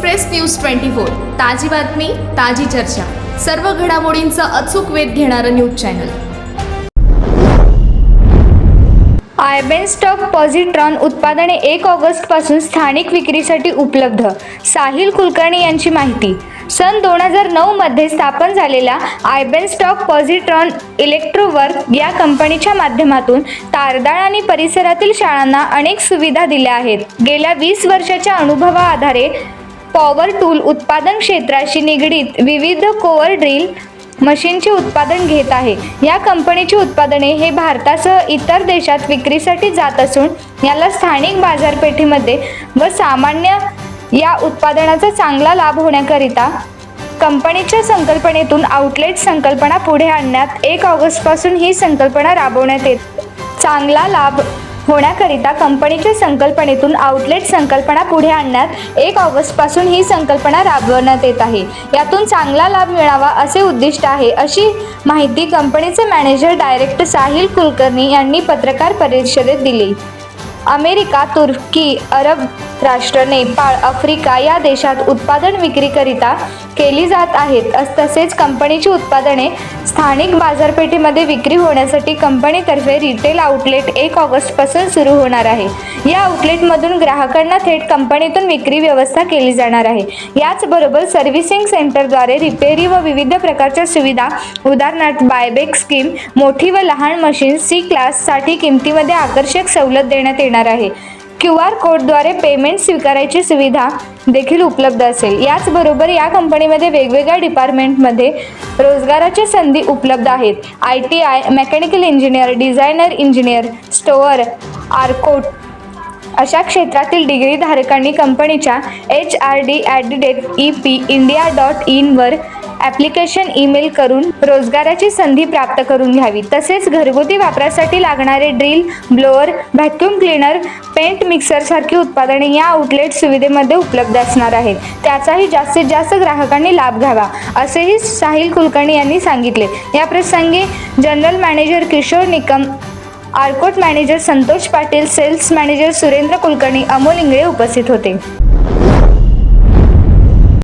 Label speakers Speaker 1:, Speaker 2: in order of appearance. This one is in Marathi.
Speaker 1: एक्सप्रेस न्यूज ट्वेंटी फोर ताजी बातमी ताजी चर्चा. सर्व घडामोडींचा अचूक वेध घेणारं न्यूज चॅनल.
Speaker 2: आयबेनस्टॉक पॉझिट्रॉन उत्पादने एक ऑगस्टपासून स्थानिक विक्रीसाठी उपलब्ध. साहिल कुलकर्णी यांची माहिती. सन दोन हजार नऊमध्ये स्थापन झालेल्या आयबेनस्टॉक पॉझिट्रॉन इलेक्ट्रोवर्क या कंपनीच्या माध्यमातून तारदाळ आणि परिसरातील शाळांना अनेक सुविधा दिल्या आहेत. गेल्या वीस वर्षाच्या अनुभवाआधारे पॉवर टूल उत्पादन क्षेत्राशी निगडीत विविध कोअर ड्रिल मशीनचे उत्पादन घेत आहे. या कंपनीची उत्पादने हे भारतासह इतर देशात विक्रीसाठी जात असून याला स्थानिक बाजारपेठेमध्ये व सामान्य या उत्पादनाचा चांगला लाभ होण्याकरिता कंपनीच्या संकल्पनेतून आउटलेट संकल्पना पुढे आणण्यात एक ऑगस्टपासून ही संकल्पना राबवण्यात येत. चांगला लाभ होण्याकरिता कंपनीच्या संकल्पनेतून आउटलेट संकल्पना पुढे आणण्यात एक ऑगस्टपासून ही संकल्पना राबवण्यात येत आहे. यातून चांगला लाभ मिळावा असे उद्दिष्ट आहे अशी माहिती कंपनीचे मॅनेजर डायरेक्टर साहिल कुलकर्णी यांनी पत्रकार परिषदेत दिली. अमेरिका तुर्की अरब राष्ट्र नेपाळ आफ्रिका या देशात उत्पादन विक्रीकरिता केली जात आहेत. अस- तसेच कंपनीची उत्पादने स्थानिक बाजारपेठेमध्ये विक्री होण्यासाठी कंपनीतर्फे रिटेल आउटलेट एक ऑगस्टपासून सुरू होणार आहे. या आउटलेटमधून ग्राहकांना थेट कंपनीतून विक्री व्यवस्था केली जाणार आहे. याचबरोबर सर्व्हिसिंग सेंटरद्वारे रिपेरी व विविध प्रकारच्या सुविधा उदाहरणार्थ बायबेक स्कीम मोठी व लहान मशीन सी क्लाससाठी किमतीमध्ये आकर्षक सवलत देण्यात येणार आहे. क्यू आर कोडद्वारे पेमेंट स्वीकारायची सुविधा देखील उपलब्ध असेल. याचबरोबर या कंपनीमध्ये वेगवेगळ्या डिपार्टमेंटमध्ये रोजगाराच्या संधी उपलब्ध आहेत. I T I mechanical engineer designer engineer store Arcot अशा क्षेत्रातील डिग्री धारकांनी कंपनीच्या H R D at the date E P India dot इनवर application email करून रोजगाराची संधी प्राप्त करून घ्यावी. तसेच घरगुती वापरासाठी लागणारे drill blower vacuum cleaner paint मिक्सरसारखी उत्पादने या आउटलेट सुविधेमध्ये उपलब्ध असणार आहेत. त्याचाही जास्तीत जास्त ग्राहकांनी लाभ घ्यावा असेही साहिल कुलकर्णी यांनी सांगितले. या प्रसंगी general manager Kishor Nikam Arcot manager Santosh Patil sales manager Surendra Kulkarni Amol Ingale उपस्थित होते.